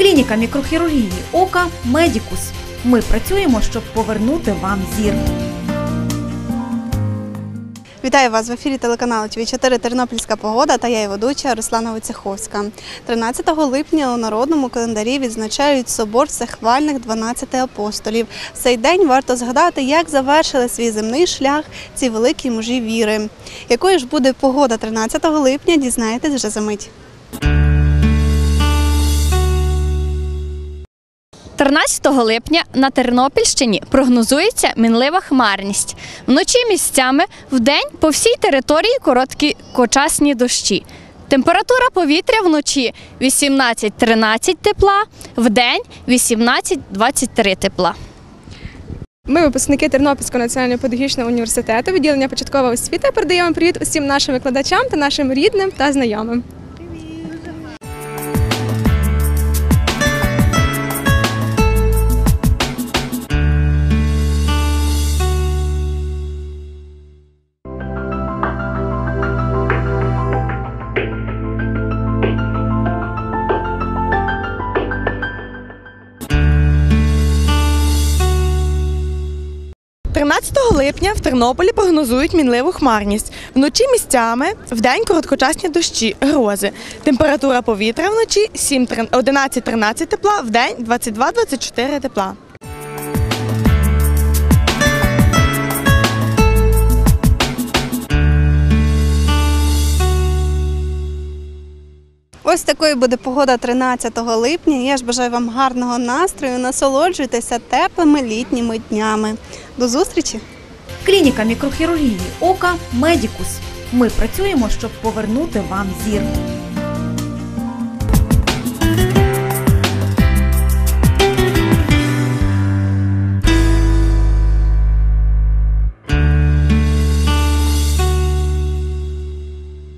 Клініка мікрохірургії ока Медікус. Ми працюємо, щоб повернути вам зір. Вітаю вас в ефірі телеканалу ТВ4 Тернопільська погода та я її ведуча Руслана Войцеховська. 13 липня у народному календарі відзначають собор всехвальних 12 апостолів. В цей день варто згадати, як завершили свій земний шлях ці великі мужі віри. Якою ж буде погода 13 липня, дізнаєтесь вже за мить. 13 липня на Тернопільщині прогнозується мінлива хмарність. Вночі місцями вдень по всій території короткі кочасні дощі. Температура повітря вночі 18-13 тепла, вдень 18-23 тепла. Ми, випускники Тернопільського національного педагогічного університету, відділення початкова освіта, передаємо привіт усім нашим викладачам та нашим рідним та знайомим. – 13 липня в Тернополі прогнозують мінливу хмарність. Вночі місцями, вдень короткочасні дощі, грози. Температура повітря вночі 7 трин- 11-13 тепла, вдень 22-24 тепла. Ось такою буде погода 13 липня. Я ж бажаю вам гарного настрою. Насолоджуйтеся теплими літніми днями. До зустрічі! Клініка мікрохірургії ока Медікус. Ми працюємо, щоб повернути вам зір.